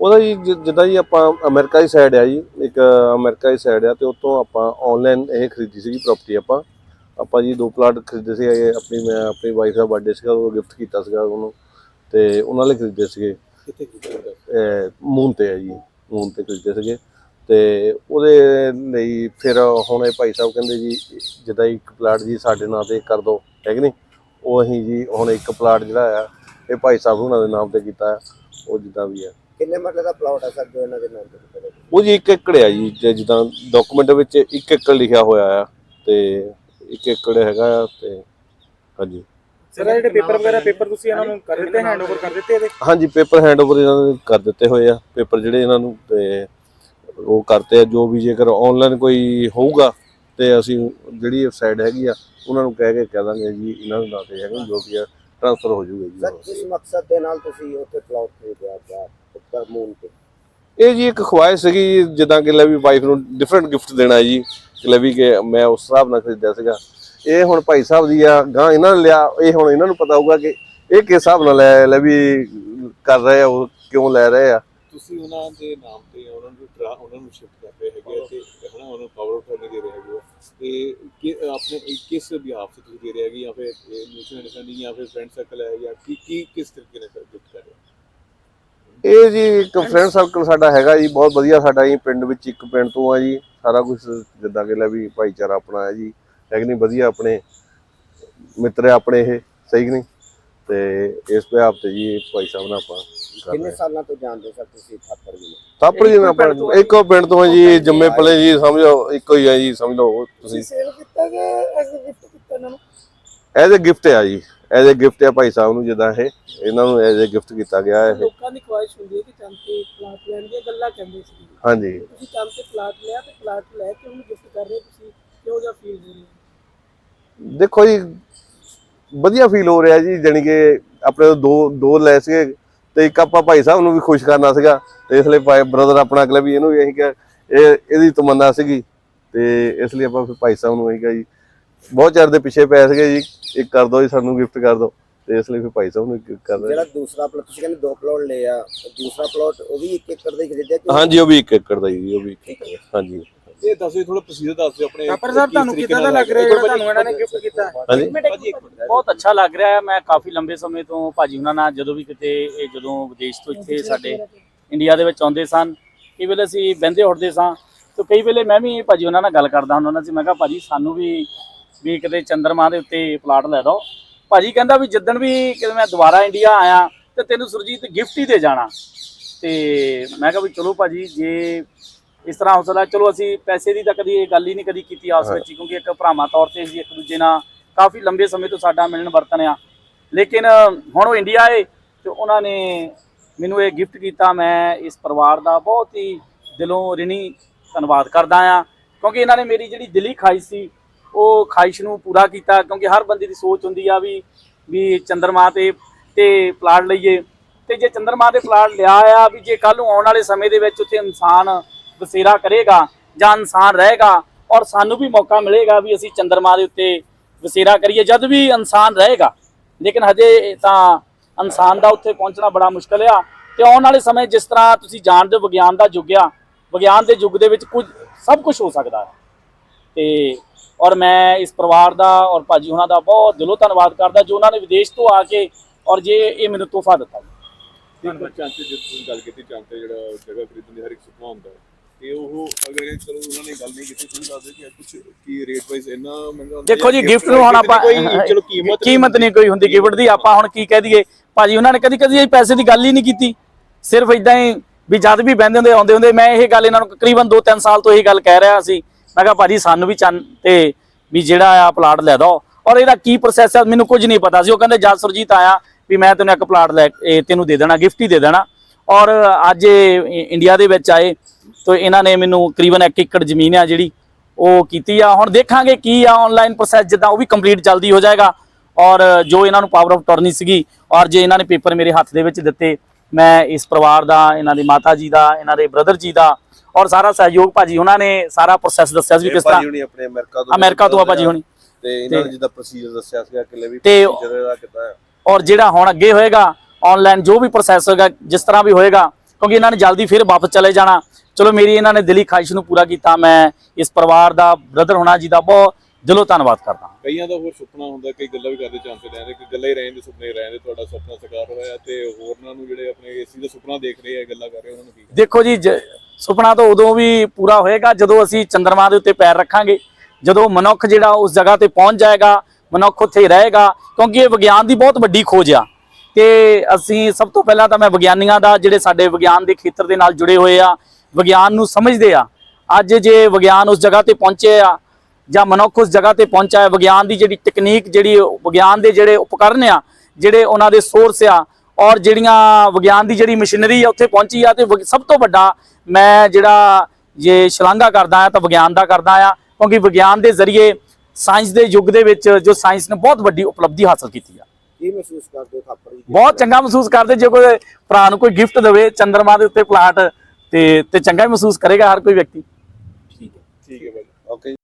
ਉਹਦਾ ਜੀ ਜਿ- ਜਿੱਦਾਂ ਜੀ ਆਪਾਂ ਅਮਰੀਕਾ ਦੀ ਸਾਈਡ ਆ ਜੀ ਇੱਕ ਅਮਰੀਕਾ ਦੀ ਸਾਈਡ ਆ ਤੇ ਉੱਥੋਂ ਆਪਾਂ ਆਨਲਾਈਨ ਇਹ ਖਰੀਦੀ ਸੀਗੀ ਪ੍ਰਾਪਰਟੀ ਆਪਾਂ। ਆਪਾਂ ਜੀ ਦੋ ਪਲਾਟ ਖਰੀਦੇ ਸੀ ਇਹ ਆਪਣੀ ਮੈਂ ਆਪਣੀ ਵਾਈਫ ਦਾ ਬਰਥਡੇ ਸੀਗਾ ਉਹ ਗਿਫਟ ਕੀਤਾ ਸੀਗਾ ਉਹਨੂੰ ਤੇ ਉਹਨਾਂ ਲਈ ਖਰੀਦੇ ਸੀਗੇ। ਕਿੱਥੇ ਕੀਤਾ ਇਹ ਮੂਨ ਤੇ ਹੈ ਜੀ ਮੂਨ ਤੇ ਖਰੀਦੇ ਸੀਗੇ। ਤੇ ਉਹਦੇ ਲਈ ਫਿਰ ਹੁਣ ਇਹ ਭਾਈ ਸਾਹਿਬ ਕਹਿੰਦੇ ਜੀ ਜਿੱਦਾਂ ਇੱਕ ਪਲਾਟ ਜੀ ਸਾਡੇ ਨਾਂ ਤੇ ਕਰ ਦਿਓ ਹੈ ਕਿ ਨਹੀਂ? ਉਹ ਅਸੀਂ ਜੀ ਹੁਣ ਇੱਕ ਪਲਾਟ ਜਿਹੜਾ ਆ ਇਹ ਭਾਈ ਸਾਹਿਬ ਉਹਨਾਂ ਦੇ ਨਾਮ ਤੇ ਕੀਤਾ ਆ ਉਹ ਜਿੱਦਾਂ ਵੀ ਆ। ਕਿੰਨੇ ਮਰਲੇ ਦਾ ਪਲਾਟ ਹੈ ਸਰ ਜੋ ਇਹਨਾਂ ਦੇ ਨਾਮ ਤੇ ਗਿਆ? ਉਹ ਜੀ ਇੱਕ ਏਕੜ ਆ ਜੀ ਜ- ਜਿੱਦਾਂ ਡਾਕੂਮੈਂਟ ਵਿੱਚ ਇੱਕ ਏਕੜ ਲਿਖਿਆ ਹੋਇਆ ਆ ਤੇ ਇੱਕ ਏਕੜ ਹੈਗਾ ਆ ਤੇ ਹਾਂਜੀ। ਸਰ ਇਹ ਜਿਹੜੇ ਪੇਪਰ ਵਗੈਰਾ ਪੇਪਰ ਤੁਸੀਂ ਇਹਨਾਂ ਨੂੰ ਕਰ ਦਿੱਤੇ ਹੈਂਡਓਵਰ ਕਰ ਦਿੱਤੇ ਇਹਦੇ? ਹਾਂਜੀ ਪੇਪਰ ਹੈਂਡਓਵਰ ਇਹਨਾਂ ਨੇ ਕਰ ਦਿੱਤੇ ਹੋਏ ਆ। ਪੇਪਰ ਜਿਹੜੇ ਇਹਨਾਂ ਨੂੰ ਤੇ ਉਹ ਕਰਤੇ ਆ ਜੋ ਵੀ ਜੇਕਰ ਆਨਲਾਈਨ ਕੋਈ ਹੋਊਗਾ ਤੇ ਅਸੀਂ ਜਿਹੜੀ ਵੈਬਸਾਈਟ ਹੈਗੀ ਆ ਉਹਨਾਂ ਨੂੰ ਕਹਿ ਕੇ ਕਹਿ ਦਾਂਗੇ ਜੀ ਇਹਨਾਂ ਨੂੰ ਦੱਸਦੇ ਹੈਗੇ ਜੋ ਵੀ ਆ ਟ੍ਰਾਂਸਫਰ ਹੋ ਜਾਊਗਾ ਜੀ। ਸਰ ਕਿਸ ਮਕਸਦ ਦੇ ਨਾਲ ਤੁਸੀਂ ਉੱਥੇ ਪਲਾਟ ਖਰੀਦਿਆ ਗਿਆ ਉੱਪਰ ਤੇ। ਇਹ ਜੀ ਇੱਕ ਖੁਆਇਸ਼ ਸੀਗੀ ਜਿੱਦਾਂ ਕਿ ਲੈ ਵੀ ਵਾਈਫ ਨੂੰ ਡਿਫਰੈਂਟ ਗਿਫਟ ਦੇਣਾ ਜੀ, ਕਿ ਲੈ ਵੀ ਕਿ ਮੈਂ ਉਸ ਹਿਸਾਬ ਨਾਲ ਖਰੀਦਿਆ ਸੀਗਾ। ਇਹ ਹੁਣ ਭਾਈ ਸਾਹਿਬ ਦੀ ਆ ਗਾਂ ਇਹਨਾਂ ਨੇ ਲਿਆ, ਇਹ ਹੁਣ ਇਹਨਾਂ ਨੂੰ ਪਤਾ ਹੋਊਗਾ ਕਿ ਇਹ ਕਿਸ ਹਿਸਾਬ ਨਾਲ ਲੈ ਲੈ ਵੀ ਕਰ ਰਹੇ ਆ, ਉਹ ਕਿਉਂ ਲੈ ਰਹੇ ਆ। ਤੁਸੀਂ ਉਹਨਾਂ ਦੇ ਨਾਮ ਤੇ ਉਹਨਾਂ ਨੂੰ ਟਰਾ ਉਹਨਾਂ ਨੂੰ ਸ਼ਿਫਟ ਕਰ ਰਹੇ ਹੈਗੇ ਤੇ ਹਨਾ, ਉਹਨਾਂ ਨੂੰ ਪਾਵਰ ਆਫ ਨਹੀਂ ਦੇ ਰਹੇ ਹੈਗੇ ਤੇ ਕਿ ਆਪਣੇ ਕਿਸ ਬਿਹਾਫ ਤੇ ਤੁਸੀਂ ਦੇ ਰਹੇ ਹੈਗੇ ਜਾਂ ਫਿਰ ਮਿਊਚੁਅਲ ਅੰਡਰਸਟੈਂਡਿੰਗ ਜਾਂ ਫਿਰ ਫਰੈਂਡ ਸਰਕਲ ਹੈ ਜਾਂ ਕੀ ਕੀ, ਕਿਸ ਤਰੀਕੇ ਨਾਲ ਇਹ ਜੀ ਇੱਕ ਫਰੈਂਡ ਸਰਕਲ ਸਾਡਾ ਹੈਗਾ ਜੀ ਬਹੁਤ ਵਧੀਆ ਸਾਡਾ ਜੀ ਪਿੰਡ ਵਿੱਚ ਇੱਕ ਪਿੰਡ ਤੋਂ ਆ ਜੀ ਸਾਰਾ ਕੁਝ ਜਿੱਦਾਂ ਕਿ ਲੈ ਵੀ ਭਾਈਚਾਰਾ ਆਪਣਾ ਹੈ ਜੀ ਹੈ ਕਿ ਨਹੀਂ ਵਧੀਆ ਆਪਣੇ ਮਿੱਤਰ ਆਪਣੇ ਇਹ ਸਹੀ ਕਿ ਨਹੀਂ? ਤੇ ਇਸ ਪਿਆਰ ਤੇ ਜੀ ਭਾਈ ਸਾਹਿਬ ਨਾਲ ਆਪਾਂ ਕਰ ਕਿੰਨੇ ਸਾਲਾਂ ਤੋਂ ਜਾਣਦੇ ਸਰ ਤੁਸੀਂ ਥਾਪਰ ਜੀ ਨੂੰ? ਥਾਪੜ ਜੀ ਨਾਲ ਆਪਾਂ ਇੱਕੋ ਪਿੰਡ ਤੋਂ ਆ ਜੀ ਜੰਮੇ ਪਲੇ ਜੀ। ਸਮਝੋ ਇੱਕੋ ਹੀ ਆ ਜੀ ਸਮਝ ਲਓ ਤੁਸੀਂ। ਸੇਲ ਕੀਤਾ ਕਿ ਐਜ਼ ਗਿਫਟ ਕੀਤਾ ਇਹਨਾਂ ਨੂੰ? ਐਜ਼ ਅ ਗਿਫਟ ਆ ਜੀ। ਐਜ਼ ਅ ਗਿਫਟ ਆ ਭਾਈ ਸਾਹਿਬ ਨੂੰ ਜਿੱਦਾਂ ਇਹ ਇਹਨਾਂ ਨੂੰ ਐਜ਼ ਅ ਗਿਫਟ ਕੀਤਾ ਗਿਆ ਹੈ ਇਹ। ਲੋਕਾਂ ਦੀ ਖੁਆਇਸ਼ ਹੁੰਦੀ ਹੈ ਕਿ ਚੰਦ ਤੇ ਪਲਾਟ ਲੈਣ ਦੀਆਂ ਗੱਲਾਂ ਕਹਿੰਦੇ ਸੀ। ਹਾਂਜੀ। ਤੁਸੀਂ ਚੰਦ ਤੇ ਪਲਾਟ ਲਿਆ ਤੇ ਪਲਾਟ ਲੈ ਕੇ ਉਹਨੂੰ ਗਿਫਟ ਕਰ ਰਹੇ ਹੋ, ਤੁਸੀਂ ਕਿਹੋ ਜਿਹਾ ਫੀਲ ਹੋ ਰਿਹਾ? ਦੇਖੋ ਜੀ ਵਧੀਆ ਫੀਲ ਹੋ ਰਿਹਾ ਜੀ ਜਾਣੀ ਕਿ ਆਪਣੇ ਦੋ ਦੋ ਲੈ ਸੀਗੇ ਤੇ ਇੱਕ ਆਪਾਂ ਭਾਈ ਸਾਹਿਬ ਨੂੰ ਵੀ ਖੁਸ਼ ਕਰਨਾ ਸੀਗਾ। ਤੇ ਇਸ ਲਈ ਭਾਈ ਬ੍ਰਦਰ ਆਪਣਾ ਅਗਲਾ ਵੀ ਇਹਨੂੰ ਵੀ ਅਸੀਂ ਕਿਹਾ ਇਹ ਇਹਦੀ ਤਮੰਨਾ ਸੀਗੀ। ਤੇ ਇਸ ਲਈ ਆਪਾਂ ਫਿਰ ਭਾਈ ਸਾਹਿਬ ਨੂੰ ਅਸੀਂ ਕਿਹਾ ਜੀ ਬਹੁਤ ਚਿਰ ਦੇ ਪਿੱਛੇ ਪੈ ਸੀਗੇ ਜੀ। ਇੱਕ ਕਰ ਦਿਓ ਜੀ ਸਾਨੂੰ ਗਿਫਟ ਕਰ ਦਿਓ ਤੇ ਇਸ ਲਈ ਫਿਰ ਭਾਈ ਸਾਹਿਬ ਨੂੰ ਕਰ ਜਿਹੜਾ ਰਹੇ ਦੂਸਰਾ ਪਲਾਟ ਤੁਸੀਂ ਕਹਿੰਦੇ ਦੋ ਪਲਾਟ ਲਿਆ ਦੂਸਰਾ ਪਲਾਟ ਉਹ ਵੀ 1 ਏਕੜ ਦਾ ਹੀ ਖਰੀਦਿਆ ਕਿ ਹਾਂਜੀ ਉਹ ਵੀ ਇੱਕ ਏਕੜ ਦਾ ਜੀ ਉਹ ਵੀ ਏਕੜ ਦਾ। ਹਾਂਜੀ। ਇਹ ਦੱਸੋ ਥੋੜਾ ਪ੍ਰੋਸੀਜਰ ਦੱਸ ਦਿਓ ਆਪਣੇ ਥਾਪਰ ਸਾਹਿਬ ਤੁਹਾਨੂੰ ਕਿੱਦਾਂ ਦਾ ਲੱਗ ਰਿਹਾ ਜਿਹੜਾ ਤੁਹਾਨੂੰ ਇਹਨਾਂ ਨੇ ਗਿਫਟ ਕੀਤਾ? ਹਾਂਜੀ। ਬਹੁਤ ਅੱਛਾ ਲੱਗ ਰਿਹਾ ਹੈ। ਮੈਂ ਕਾਫੀ ਲੰਬੇ ਸਮੇਂ ਤੋਂ ਭਾਜੀ ਉਹਨਾਂ ਨਾਲ ਜਦੋਂ ਵੀ ਕਿਤੇ ਇਹ ਜਦੋਂ ਵਿਦੇਸ਼ ਤੋਂ ਇੱਥੇ ਸਾਡੇ ਇੰਡੀਆ ਦੇ ਵਿੱਚ ਆਉਂਦੇ ਸਨ ਕਈ ਵੇਲੇ ਅਸੀਂ ਬਹਿੰਦੇ ਉੱਠਦੇ ਸਾਂ। ਤੇ ਕਈ ਵੇਲੇ ਮੈਂ ਵੀ ਭਾਜੀ ਉਹਨਾਂ ਨਾਲ ਗੱਲ ਕਰਦਾ ਹੁੰਦਾ ਸੀ। ਮੈਂ ਕਿਹਾ ਭਾਜੀ ਸਾਨੂੰ ਵੀ ਵੀ ਕਿਤੇ ਚੰਦਰਮਾ ਦੇ ਉੱਤੇ ਪਲਾਟ ਲੈ ਦਿਓ ਭਾਜੀ ਕਹਿੰਦਾ ਵੀ ਜਿੱਦਣ ਵੀ ਕਿਤੇ ਮੈਂ ਦੁਬਾਰਾ ਇੰਡੀਆ ਆਇਆ ਤੇ ਤੈਨੂੰ ਸੁਰਜੀਤ ਗਿਫਟ ਹੀ ਦੇ ਜਾਣਾ। ਤੇ ਮੈਂ ਕਿਹਾ ਵੀ ਚਲੋ ਭਾਜੀ ਜੇ ਇਸ ਤਰ੍ਹਾਂ ਹੋ ਸਕਦਾ ਚਲੋ ਅਸੀਂ ਪੈਸੇ ਦੀ ਤਾਂ ਕਦੀ ਇਹ ਗੱਲ ਹੀ ਨਹੀਂ ਕਦੀ ਕੀਤੀ ਆਪਸ ਵਿੱਚ ਕਿਉਂਕਿ ਇੱਕ ਭਰਾਵਾਂ ਤੌਰ ਤੇ ਅਸੀਂ ਇੱਕ ਦੂਜੇ ਨਾਲ ਕਾਫੀ ਲੰਬੇ ਸਮੇਂ ਤੋਂ ਸਾਡਾ ਮਿਲਣ ਵਰਤਨ ਆ। ਲੇਕਿਨ ਹੁਣ ਉਹ ਇੰਡੀਆ ਆਏ ਤੇ ਉਹਨਾਂ ਨੇ ਮੈਨੂੰ ਇਹ ਗਿਫਟ ਕੀਤਾ। ਮੈਂ ਇਸ ਪਰਿਵਾਰ ਦਾ ਬਹੁਤ ਹੀ ਦਿਲੋਂ ਰਿਣੀ ਧੰਨਵਾਦ ਕਰਦਾ ਆ ਕਿਉਂਕਿ ਇਹਨਾਂ ਨੇ ਮੇਰੀ ਜਿਹੜੀ ਦਿਲੀ ਖਾਹਿਸ਼ ਸੀ ਉਹ ਖਾਹਿਸ਼ ਨੂੰ ਪੂਰਾ ਕੀਤਾ, ਕਿਉਂਕਿ ਹਰ ਬੰਦੇ ਦੀ ਸੋਚ ਹੁੰਦੀ ਆ ਵੀ ਵੀ ਚੰਦਰਮਾ ਤੇ ਤੇ ਪਲਾਟ ਲਈਏ। ਤੇ ਜੇ ਚੰਦਰਮਾ ਤੇ ਪਲਾਟ ਲਿਆ ਆ, ਵੀ ਜੇ ਕੱਲ ਨੂੰ ਆਉਣ ਵਾਲੇ ਸਮੇਂ ਦੇ ਵਿੱਚ ਉੱਥੇ ਇਨਸਾਨ ਬਸੇਰਾ ਕਰੇਗਾ ਜਾਂ ਇਨਸਾਨ ਰਹੇਗਾ, ਔਰ ਸਾਨੂੰ ਵੀ ਮੌਕਾ ਮਿਲੇਗਾ ਵੀ ਅਸੀਂ ਚੰਦਰਮਾ ਦੇ ਉੱਤੇ ਬਸੇਰਾ ਕਰੀਏ, ਜਦ ਵੀ ਇਨਸਾਨ ਰਹੇਗਾ। ਲੇਕਿਨ ਹਜੇ ਤਾਂ ਇਨਸਾਨ ਦਾ ਉੱਥੇ ਪਹੁੰਚਣਾ ਬੜਾ ਮੁਸ਼ਕਲ ਆ। ਤੇ ਆਉਣ ਵਾਲੇ ਸਮੇਂ ਜਿਸ ਤਰ੍ਹਾਂ ਤੁਸੀਂ ਜਾਣਦੇ ਹੋ ਵਿਗਿਆਨ ਦਾ ਯੁੱਗ ਆ, ਵਿਗਿਆਨ ਦੇ ਯੁੱਗ ਦੇ ਵਿੱਚ ਕੁਝ, ਸਭ ਕੁਝ ਹੋ ਸਕਦਾ ਹੈ। ਤੇ ਔਰ ਮੈਂ ਇਸ ਪਰਿਵਾਰ ਦਾ ਔਰ ਭਾਜੀ ਉਹਨਾਂ ਦਾ ਬਹੁਤ ਦਿਲੋਂ ਧੰਨਵਾਦ ਕਰਦਾ ਜੋ ਉਹਨਾਂ ਨੇ ਵਿਦੇਸ਼ ਤੋਂ ਆ ਕੇ ਔਰ ਜੇ ਇਹ ਮੈਨੂੰ ਤੋਹਫਾ ਦਿੱਤਾ। ਗੱਲ ਕੀਤੀ ਜਿਹੜਾ ਜਗ੍ਹਾ ਖਰੀਦਣ ਦੀ ਹਰ ਇੱਕ ਸੁਪਨਾ ਹੁੰਦਾ ਹੈ। ਤੇ ਉਹ ਅਗਰ ਇਹ ਚਲੋ ਉਹਨਾਂ ਨੇ ਗੱਲ ਨਹੀਂ ਕੀਤੀ ਤੁਸੀਂ ਦੱਸ ਦਿਓ ਕਿ ਕੁਝ ਕੀ ਰੇਟ ਵਾਈਜ਼ ਇੰਨਾ ਮਹਿੰਗਾ ਹੁੰਦਾ ਦੇਖੋ ਜੀ ਗਿਫਟ ਨੂੰ ਹੁਣ ਆਪਾਂ ਚਲੋ ਕੀਮਤ ਕੀਮਤ ਨਹੀਂ ਕੋਈ ਹੁੰਦੀ ਗਿਫਟ ਦੀ ਆਪਾਂ ਹੁਣ ਕੀ ਕਹਿ ਦਈਏ? ਭਾਜੀ ਉਹਨਾਂ ਨੇ ਕਦੀ ਕਦੀ ਪੈਸੇ ਦੀ ਗੱਲ ਹੀ ਨਹੀਂ ਕੀਤੀ। ਸਿਰਫ ਇਦਾਂ ਹੀ ਵੀ ਜਦ ਵੀ ਬਹਿੰਦੇ ਹੁੰਦੇ ਆਉਂਦੇ ਹੁੰਦੇ ਮੈਂ ਇਹ ਗੱਲ ਇਹਨਾਂ ਨੂੰ ਤਕਰੀਬਨ 2-3 ਸਾਲ ਤੋਂ ਇਹੀ ਗੱਲ ਕਹਿ ਰਿਹਾ ਸੀ ਮੈਂ ਕਿਹਾ ਭਾਜੀ ਸਾਨੂੰ ਵੀ ਚੰਨ ਤੇ ਵੀ ਜਿਹੜਾ ਆ ਪਲਾਟ ਲੈ ਦੋ ਔਰ ਇਹਦਾ ਕੀ ਪ੍ਰੋਸੈਸ ਹੈ ਮੈਨੂੰ ਕੁਝ ਨਹੀਂ ਪਤਾ ਸੀ। ਉਹ ਕਹਿੰਦੇ, ਜਦ ਸੁਰਜੀਤ ਆਇਆ ਵੀ ਮੈਂ ਤੈਨੂੰ ਇੱਕ ਪਲਾਟ ਲੈ ਇਹ ਤੈਨੂੰ ਦੇ ਦੇਣਾ ਗਿਫਟ ਹੀ ਦੇ ਦੇਣਾ। ਔਰ ਅੱਜ ਇੰਡੀਆ ਦੇ ਵਿੱਚ ਆਏ, ਤਾਂ ਇਹਨਾਂ ਨੇ ਮੈਨੂੰ ਤਕਰੀਬਨ 1 ਏਕੜ ਜ਼ਮੀਨ ਆ ਜਿਹੜੀ ਉਹ ਕੀਤੀ ਆ। ਹੁਣ ਦੇਖਾਂਗੇ ਕੀ ਆ ਆਨਲਾਈਨ ਪ੍ਰੋਸੈਸ ਜਿੱਦਾਂ ਉਹ ਵੀ ਕੰਪਲੀਟ ਜਲਦੀ ਹੋ ਜਾਏਗਾ। ਔਰ ਜੋ ਇਹਨਾਂ ਨੂੰ ਪਾਵਰ ਆਫ ਟਰਨੀ ਸੀਗੀ, ਔਰ ਜੇ ਇਹਨਾਂ ਨੇ ਪੇਪਰ ਮੇਰੇ ਹੱਥ ਦੇ ਵਿੱਚ ਦਿੱਤੇ, ਮੈਂ ਇਸ ਪਰਿਵਾਰ ਦਾ, ਇਹਨਾਂ ਦੀ ਮਾਤਾ ਜੀ ਦਾ, ਇਹਨਾਂ ਦੇ ਬ੍ਰਦਰ ਜੀ ਦਾ ਔਰ ਸਾਰਾ ਸਹਿਯੋਗ ਭਾਜੀ ਉਹਨਾਂ ਨੇ ਸਾਰਾ ਪ੍ਰੋਸੈਸ ਦੱਸਿਆ ਸੀ ਵੀ ਕਿਸ ਤਰ੍ਹਾਂ ਹੁਣੀ ਆਪਣੇ ਅਮਰੀਕਾ ਤੋਂ ਅਮਰੀਕਾ ਤੋਂ ਆ ਭਾਜੀ ਹੁਣੀ। ਤੇ ਇਹਨਾਂ ਨੇ ਤੇ- ਜਿੱਦਾਂ ਪ੍ਰੋਸੀਜਰ ਦੱਸਿਆ ਸੀਗਾ ਕਿ ਲੈ ਵੀ ਤੇ- procedure ਇਹਦਾ ਕਿੱਦਾਂ ਹੈ ਔਰ ਜਿਹੜਾ ਹੁਣ ਅੱਗੇ ਹੋਏਗਾ ਆਨਲਾਈਨ ਜੋ ਵੀ ਪ੍ਰੋਸੈਸ ਹੋਏਗਾ ਜਿਸ ਤਰ੍ਹਾਂ ਵੀ ਹੋਏਗਾ ਕਿਉਂਕਿ ਇਹਨਾਂ ਨੇ ਜਲਦੀ ਫਿਰ ਵਾਪਸ ਚਲੇ ਜਾਣਾ। ਚਲੋ ਮੇਰੀ ਇਹਨਾਂ ਨੇ ਦਿਲੀ ਖਾਹਿਸ਼ ਨੂੰ ਪੂਰਾ ਕੀਤਾ ਮੈਂ ਇਸ ਪਰਿਵਾਰ ਦਾ ਬ੍ਰਦਰ ਹੋਣਾ ਜੀ ਦਾ ਬਹੁਤ ਦਿਲੋਂ ਧੰਨਵਾਦ ਕਰਦਾ। ਕਈਆਂ ਦਾ ਹੋਰ ਸੁਪਨਾ ਹੁੰਦਾ ਕਈ ਗੱਲਾਂ ਵੀ ਕਰਦੇ ਚਾਂਦੇ ਰਹਿੰਦੇ ਕਿ ਗੱਲਾਂ ਹੀ ਰਹਿੰਦੇ ਸੁਪਨੇ ਹੀ ਰਹਿੰਦੇ ਤੁਹਾਡਾ ਸੁਪਨਾ ਸਾਕਾਰ ਹੋਇਆ ਤੇ ਹੋਰਨਾਂ ਨੂੰ ਜਿਹੜੇ ਆਪਣੇ ਏਸੀ ਦਾ ਸੁਪਨਾ ਦੇਖ ਰਹੇ ਆ ਗੱਲਾਂ ਕਰ ਰਹੇ ਉਹਨਾਂ ਨੂੰ ਕੀ ਦੇਖੋ ਜ- ਸੁਪਨਾ ਤਾਂ ਉਦੋਂ ਵੀ ਪੂਰਾ ਹੋਏਗਾ ਜਦੋਂ ਅਸੀਂ ਚੰਦਰਮਾ ਦੇ ਉੱਤੇ ਪੈਰ ਰੱਖਾਂਗੇ। ਜਦੋਂ ਮਨੁੱਖ ਜਿਹੜਾ ਉਸ ਜਗ੍ਹਾ ਤੇ ਪਹੁੰਚ ਜਾਏਗਾ, ਮਨੁੱਖ ਉੱਥੇ ਰਹੇਗਾ, ਕਿਉਂਕਿ ਇਹ ਵਿਗਿਆਨ ਦੀ ਬਹੁਤ ਵੱਡੀ ਖੋਜ ਆ। ਤੇ ਅਸੀਂ ਸਭ ਤੋਂ ਪਹਿਲਾਂ ਤਾਂ ਮੈਂ ਵਿਗਿਆਨੀਆਂ ਦਾ, ਜਿਹੜੇ ਸਾਡੇ ਵਿਗਿਆਨ ਦੇ ਖੇਤਰ ਦੇ ਨਾਲ ਜੁੜੇ ਹੋਏ ਆ, ਵਿਗਿਆਨ ਨੂੰ ਸਮਝਦੇ ਆ। ਅੱਜ ਜੇ ਵਿਗਿਆਨ ਉਸ ਜਗ੍ਹਾ ਤੇ ਪਹੁੰਚੇ ਆ, ਜਾਂ ਮਨੁੱਖ ਉਸ ਜਗ੍ਹਾ ਤੇ ਪਹੁੰਚਾ ਹੈ, ਵਿਗਿਆਨ ਦੀ ਜਿਹੜੀ ਟੈਕਨੀਕ ਜਿਹੜੀ ਵਿਗਿਆਨ ਦੇ ਜਿਹੜੇ ਉਪਕਰਨ ਆ, ਜਿਹੜੇ ਉਹਨਾਂ ਦੇ ਸੋਰਸ ਆ ਔਰ ਜਿਹੜੀਆਂ ਵਿਗਿਆਨ ਦੀ ਜਿਹੜੀ ਮਸ਼ੀਨਰੀ ਆ ਉੱਥੇ ਪਹੁੰਚੀ ਆ ਤੇ ਸਭ ਤੋਂ ਵੱਡਾ ਮੈਂ ਜਿਹੜਾ ਜੇ ਸ਼ਲਾਘਾ ਕਰਦਾ ਆ ਤਾਂ ਵਿਗਿਆਨ ਦਾ ਕਰਦਾ ਆ ਕਿਉਂਕਿ ਵਿਗਿਆਨ ਦੇ ਜ਼ਰੀਏ ਸਾਇੰਸ ਦੇ ਯੁੱਗ ਦੇ ਵਿੱਚ ਜੋ ਸਾਇੰਸ ਨੇ ਬਹੁਤ ਵੱਡੀ ਉਪਲਬਧੀ ਹਾਸਲ ਕੀਤੀ ਆ। ਕੀ ਮਹਿਸੂਸ ਕਰਦੇ ਹੋ ਥਾਪੜ ਦੀ ਬਹੁਤ ਚੰਗਾ ਮਹਿਸੂਸ ਕਰਦੇ ਜੇ ਕੋਈ ਭਰਾ ਨੂੰ ਕੋਈ ਗਿਫਟ ਦੇਵੇ ਚੰਦਰਮਾ ਦੇ ਉੱਤੇ ਪਲਾਟ ਤੇ ਤੇ ਚੰਗਾ ਹੀ ਮਹਿਸੂਸ ਕਰੇਗਾ ਹਰ ਕੋਈ ਵਿਅਕਤੀ। ਠੀਕ ਹੈ। ਭਾਈ ਓਕੇ